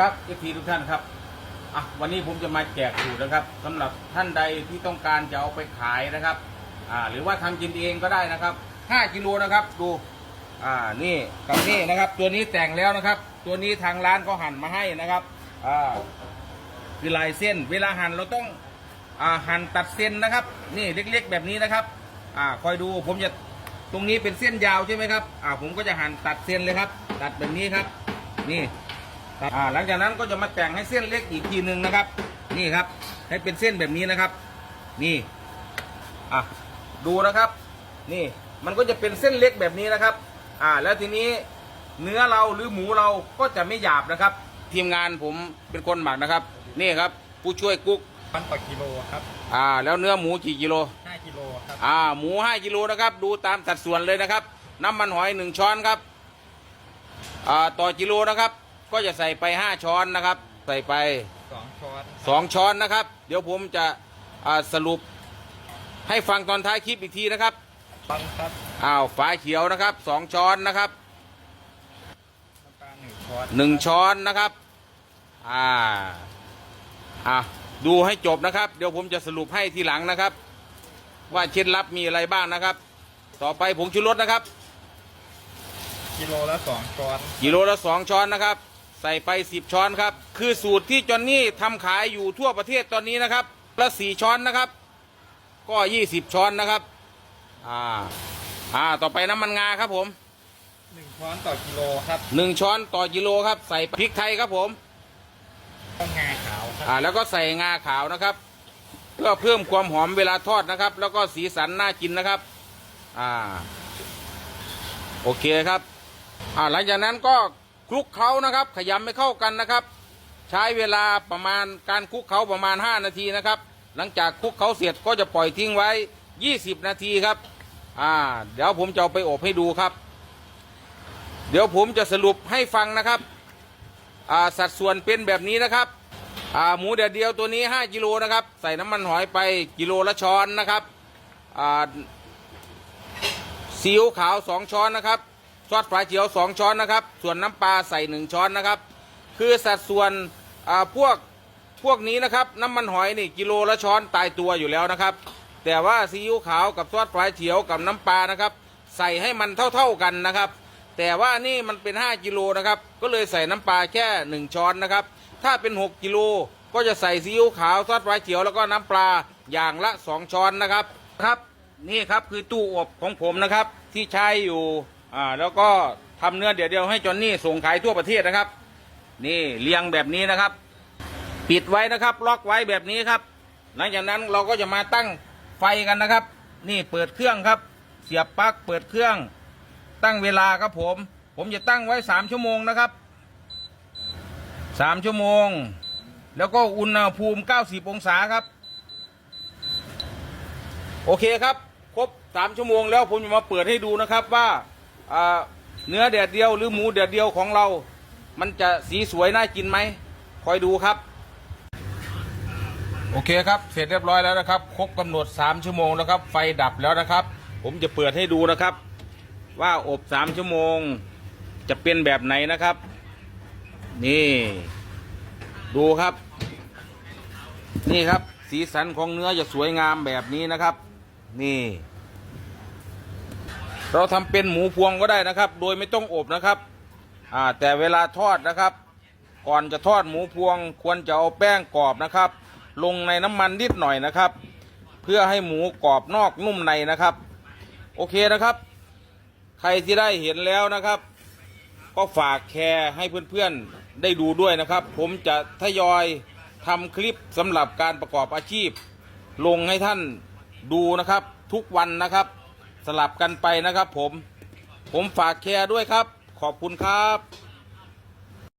ครับเอฟทีทุกท่านครับอะวันนี้ผมจะมาแจกสูตรนะครับสำหรับท่านใดที่ต้องการจะเอาไปขายนะครับอ่าหรือว่าทำกินเองก็ได้นะครับ5กิโลนะครับดูอ่านี่กับนี่นะครับ ตัวนี้แต่งแล้วนะครับ ตัวนี้ทางร้านก็หั่นมาให้นะครับอ่าคือลายเส้น เวลาหั่นเราต้องอ่าหั่นตัดเส้นนะครับ นี่เล็กๆ แบบนี้นะครับอ่าคอยดูผมจะตรงนี้เป็นเส้นยาวใช่ไหมครับอ่าผมก็จะหั่นตัดเส้นเลยครับ ตัดแบบนี้ครับ นี่ ครับอ่าหลังจากนั้นก็จะมาแต่งให้เส้นเล็กอีกทีหนึ่งนะครับ นี่ครับ ให้เป็นเส้นแบบนี้นะครับ นี่อะดูนะครับ นี่มันก็จะเป็นเส้นเล็กแบบนี้นะครับ อ่า แล้วทีนี้เนื้อเราหรือหมูเราก็จะไม่หยาบนะครับ ทีมงานผมเป็นคนหมักนะครับ นี่ครับ ผู้ช่วยกุ๊กพันต่อกิโลครับ อ่า แล้วเนื้อหมูกี่กิโล5กิโลครับอ่า หมูห้ากิโลนะครับ ดูตามสัดส่วนเลยนะครับ น้ำมันหอยหนึ่งช้อนครับ อ่า ต่อกิโลนะครับ ก็จะใส่ไปห้าช้อนนะครับ ใส่ไป2ช้อนสองช้อนนะครับ เดี๋ยวผมจะอ่าสรุปให้ฟังตอนท้ายคลิปอีกทีนะครับปังครับอ้าวฝาเขียวนะครับสองช้อนนะครับน้ำตาล1ช้อนหนึ่งช้อนนะครับอ่าอะดูให้จบนะครับ เดี๋ยวผมจะสรุปให้ทีหลังนะครับ ว่าเคล็ดลับมีอะไรบ้างนะครับ ต่อไปผงชูรสนะครับ กิโลละ2ช้อนกิโลละสองช้อนนะครับ ใส่ไปสิบช้อนครับ คือสูตรที่จอนนี่ทำขายอยู่ทั่วประเทศตอนนี้นะครับละสี่ช้อนนะครับ ก็ยี่สิบช้อนนะครับ อ่า อ่า ต่อไปน้ำมันงาครับผม1ช้อนต่อกิโลครับหนึ่งช้อนต่อกิโลครับ ใส่พริกไทยครับผมต้องงาขาวครับอ่า แล้วก็ใส่งาขาวนะครับเพื่อเพิ่มความหอมเวลาทอดนะครับ แล้วก็สีสันน่ากินนะครับ อ่า โอเคครับ อ่า หลังจากนั้นก็ คลุกเคล้านะครับ ขยำให้เข้ากันนะครับ ใช้เวลาประมาณการคลุกเคล้าประมาณ 5 นาทีนะครับ หลังจากคลุกเคล้าเสร็จก็จะปล่อยทิ้งไว้ 20 นาทีครับอ่าเดี๋ยวผมจะเอาไปอบให้ดูครับ เดี๋ยวผมจะสรุปให้ฟังนะครับอ่าสัดส่วนเป็นแบบนี้นะครับอ่าหมูเดียวเดียวตัวนี้ 5กิโลนะครับ ใส่น้ำมันหอยไปกิโลละช้อนนะครับอ่าซีอิ๊วขาว 2 ช้อนนะครับ ซอสฝาเขียว 2 ช้อนนะครับ ส่วนน้ำปลาใส่ 1 ช้อนนะครับ คือสัดส่วนอ่าพวกพวกนี้นะครับน้ำมันหอยนี่กิโลละช้อนตายตัวอยู่แล้วนะครับ แต่ว่าซีอิ๊วขาวกับซอสฝาเขียวกับน้ำปลานะครับ ใส่ให้มันเท่าๆกันนะครับ แต่ว่านี่มันเป็น 5 กิโลนะครับ ก็เลยใส่น้ำปลาแค่ 1 ช้อนนะครับ ถ้าเป็น 6 กิโลก็จะใส่ซีอิ๊วขาวซอสฝาเขียวแล้วก็น้ำปลาอย่างละ 2 ช้อนนะครับครับ นี่ครับคือตู้อบของผมนะครับที่ใช้อยู่ อ่าแล้วก็ทำเนื้อเดี๋ยวเดียวให้จอนนี่ส่งขายทั่วประเทศนะครับ นี่เรียงแบบนี้นะครับ ปิดไว้นะครับล็อกไว้แบบนี้ครับ หลังจากนั้นเราก็จะมาตั้งไฟกันนะครับ นี่เปิดเครื่องครับ เสียบปลั๊กเปิดเครื่อง ตั้งเวลาครับผม ผมจะตั้งไว้สามชั่วโมงนะครับสามชั่วโมง แล้วก็อุณหภูมิ 90 องศาครับ โอเคครับ ครบสามชั่วโมงแล้วผมจะมาเปิดให้ดูนะครับว่า เนื้อแดดเดียวหรือหมูแดดเดียวของเรา มันจะสีสวยน่ากินไหมคอยดูครับ โอเคครับ เสร็จเรียบร้อยแล้วนะครับ ครบกำหนด 3 ชั่วโมงแล้วครับ ไฟดับแล้วนะครับ ผมจะเปิดให้ดูนะครับ ว่าอบ 3 ชั่วโมง จะเป็นแบบไหนนะครับ นี่ ดูครับ นี่ครับ สีสันของเนื้อจะสวยงามแบบนี้นะครับ นี่ เราทำเป็นหมูพวงก็ได้นะครับ โดยไม่ต้องอบนะครับอ่าแต่เวลาทอดนะครับ ก่อนจะทอดหมูพวงควรจะเอาแป้งกรอบนะครับ ลงในน้ำมันนิดหน่อยนะครับ เพื่อให้หมูกรอบนอกนุ่มในนะครับ โอเคนะครับ ใครที่ได้เห็นแล้วนะครับ ก็ฝากแชร์ให้เพื่อนๆได้ดูด้วยนะครับ ผมจะทยอยทำคลิปสำหรับการประกอบอาชีพ ลงให้ท่านดูนะครับทุกวันนะครับ สลับกันไปนะครับผมผมฝากแชร์ด้วยครับ ขอบคุณครับ